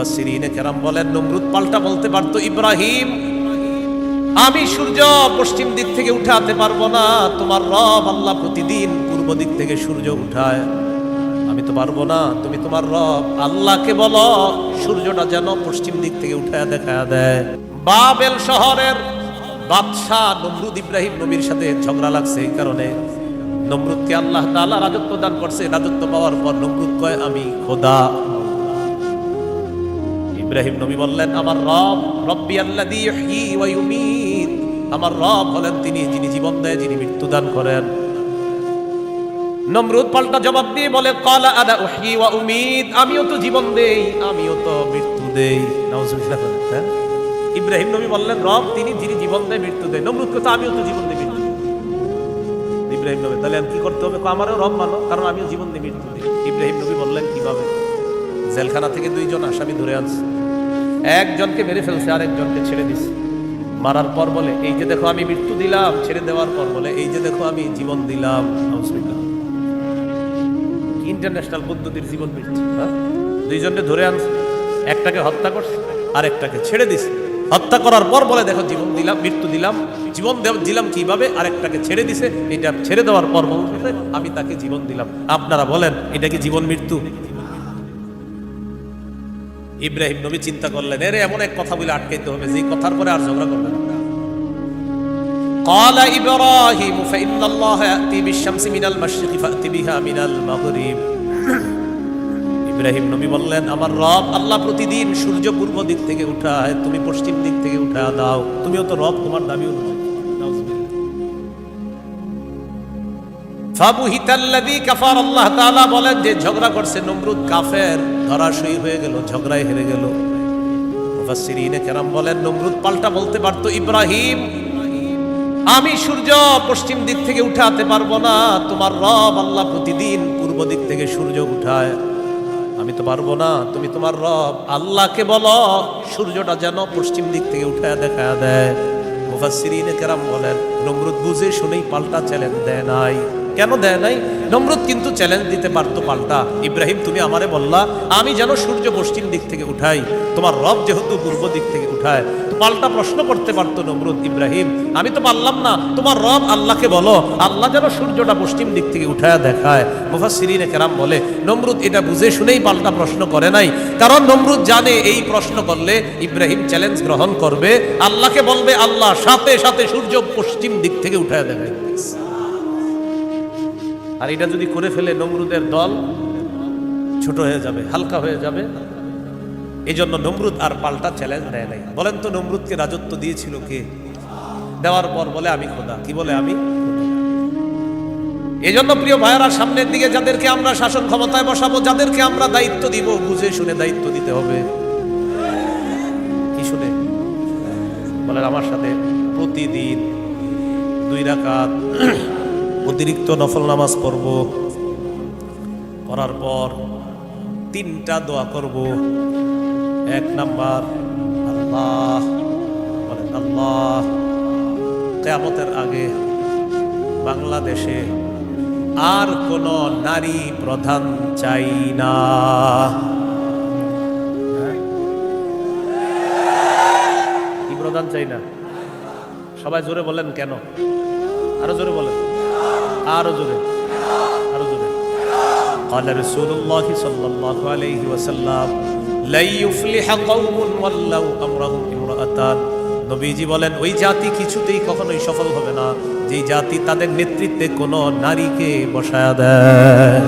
মুফাসসিরিনে কেরাম বলেন, নমরুদ পাল্টা বলতে পারতো ইব্রাহিম, আমি সূর্য পশ্চিম দিক থেকে উঠাতে পারব না, তোমার রব আল্লাহ প্রতিদিন পূর্ব দিক থেকে সূর্য উঠায়। আমি তো পারব না, তুমি তোমার রব আল্লাহকে বলো, সূর্যটা যেন পশ্চিম দিক থেকে উঠায় দেখা দেয়। বাবেল শহরের বাদশাহ নমরুদ ইব্রাহিম নবীর সাথে ঝগড়া লাগছে এই কারণে। নমরুদকে আল্লাহ তাআলা রাজত্ব দান করছে। রাজত্ব পাওয়ার পর নমরুদ কয়, আমি খোদা। ইব্রাহিম নবী বললেন, আমার রব, রব্বি ইউমীত। আমার রব হলেন তিনি, যিনি জীবন দেয়, যিনি মৃত্যু দান করেন। নমরুদ পাল্টা জবাব দিয়ে বলে আদা উহয়ী ওয়া উমীত, আমিও তো জীবন দেই, আমিও তো মৃত্যু দেই। হ্যাঁ? ইব্রাহিম নবী বললেন, রব, তিনি, যিনি জীবন দেয়, মৃত্যু দেয়। নমরুদ কথা আমিও তো জীবন দেই, মৃত্যু। ইব্রাহিম নবী, তাহলে আমি কি করতে হবে? আমারও রব মানো কারণ আমিও জীবন দিই, মৃত্যু দিই। ইব্রাহিম নবী বললেন, কীভাবে? জেলখানা থেকে দুইজন আসামি ধরে আনছে। একজনকে মেরে ফেলছে আর একজনকে ছেড়ে দিছে। মারার পর বলে, এই যে দেখো আমি মৃত্যু দিলাম, ছেড়ে দেওয়ার পর বলে, এই যে দেখো আমি জীবন দিলাম। ইন্টারন্যাশনাল পদ্ধতির জীবন মৃত্যু হ্যাঁ? দুইজনকে ধরে আনছে, একটাকে হত্যা করছে আর একটাকে ছেড়ে দিছে। হত্যা করার পর বলে, দেখো জীবন দিলাম, মৃত্যু দিলাম, জীবন দিলাম কীভাবে? আরেকটাকে ছেড়ে দিছে, এটা ছেড়ে দেওয়ার পর আমি তাকে জীবন দিলাম। আপনারা বলেন, এটা কি জীবন মৃত্যু? ইব্রাহিম নবী চিন্তা করলেন এরে এমন এক কথা বলে আটকাইতে হবে যে কথার পরে আর ঝগড়া করবেন না। قال إبراهيم فإن الله يأتي بالشمس من المشرق فأتي بها من المغرب ইব্রাহিম নবী বললেন আমার রব আল্লাহ প্রতিদিন সূর্য পূর্ব দিক থেকে উঠায় তুমি পশ্চিম দিক থেকে উঠা দাও তুমিও তো রব তোমার দাবি অনুযায়ী ফাবুহিতাল্লাযী কাফার আল্লাহ তাআলা বলেন যে ঝগড়া করছে নমরুদ কাফের। ধরাশয়ী হয়ে গেল, ঝগড়ায় হেরে গেল। মুফাসসিরিনে কেরাম বলেন, নমরুদ পাল্টা বলতে পারতো, ইব্রাহিম, আমি সূর্য পশ্চিম দিক থেকে উঠাতে পারব না। তোমার রব আল্লাহ প্রতিদিন পূর্ব দিক থেকে সূর্য উঠায়। আমি তো পারব না, তুমি তোমার রব। আল্লাহকে বলো, সূর্যটা যেন পশ্চিম দিক থেকে উঠায় দেখা দেয়। মুফাসসিরিনে কেরাম বলেন নমরুদ বুঝে শুনেই পাল্টা চ্যালেঞ্জ দেয় নাই। কেন দেয় নাই? নমরুদ কিন্তু চ্যালেঞ্জ দিতে পারতো পাল্টা। ইব্রাহিম, তুমি আমারে বললা, আমি যেন সূর্য পশ্চিম দিক থেকে উঠাই, তোমার রব যেহেতু পূর্ব দিক থেকে উঠায়। পাল্টা প্রশ্ন করতে পারতো নমরুদ, ইব্রাহিম, আমি তো পারলাম না, তোমার রব আল্লাহকে বলো, আল্লাহ যেন সূর্যটা পশ্চিম দিক থেকে উঠায় দেখায়। মুফাসসিরিনে কেরাম বলে, নমরুদ এটা বুঝে শুনেই পাল্টা প্রশ্ন করে নাই। কারণ নমরুদ জানে, এই প্রশ্ন করলে ইব্রাহিম চ্যালেঞ্জ গ্রহণ করবে, আল্লাহকে বলবে, আল্লাহ, সাথে সাথে সূর্য পশ্চিম দিক থেকে উঠায় দেখায় আর এটা যদি করে ফেলে নমরুদের দল, ছোট হয়ে যাবে, হালকা হয়ে যাবে। এই জন্য নমরুদ আর পাল্টা চ্যালেঞ্জ দেয় নাই। বলেন তো নমরুদকে রাজত্ব দিয়েছিল কে? দেওয়ার পর বলে, আমি খোদা। কি বলে, আমি এই জন্য প্রিয় ভাইয়ারা, সামনের দিকে যাদেরকে আমরা শাসন ক্ষমতায় বসাবো, যাদেরকে আমরা দায়িত্ব দিব, বুঝে শুনে দায়িত্ব দিতে হবে। কি শুনে? বলেন, আমার সাথে প্রতিদিন দুই রাকাত, অতিরিক্ত নফল নামাজ পড়ব, পড়ার পর তিনটা দোয়া করব। এক নাম্বার, আল্লাহ, বলেন, আল্লাহ, কেয়ামতের আগে বাংলাদেশে আর কোন নারী প্রধান চাই না? কি প্রধান চাই না? সবাই জোরে বলেন কেন? আরো জোরে বলেন আরো জোরে আরো জোরে قال رسول الله صلى الله عليه وسلم لا يفلح قوم ولوا امرهم امرأتان নবীজি বলেন ওই জাতি কিছুতেই কখনোই সফল হবে না যেই জাতি তাদের নেতৃত্বে কোনো নারীকে বসায় দেয়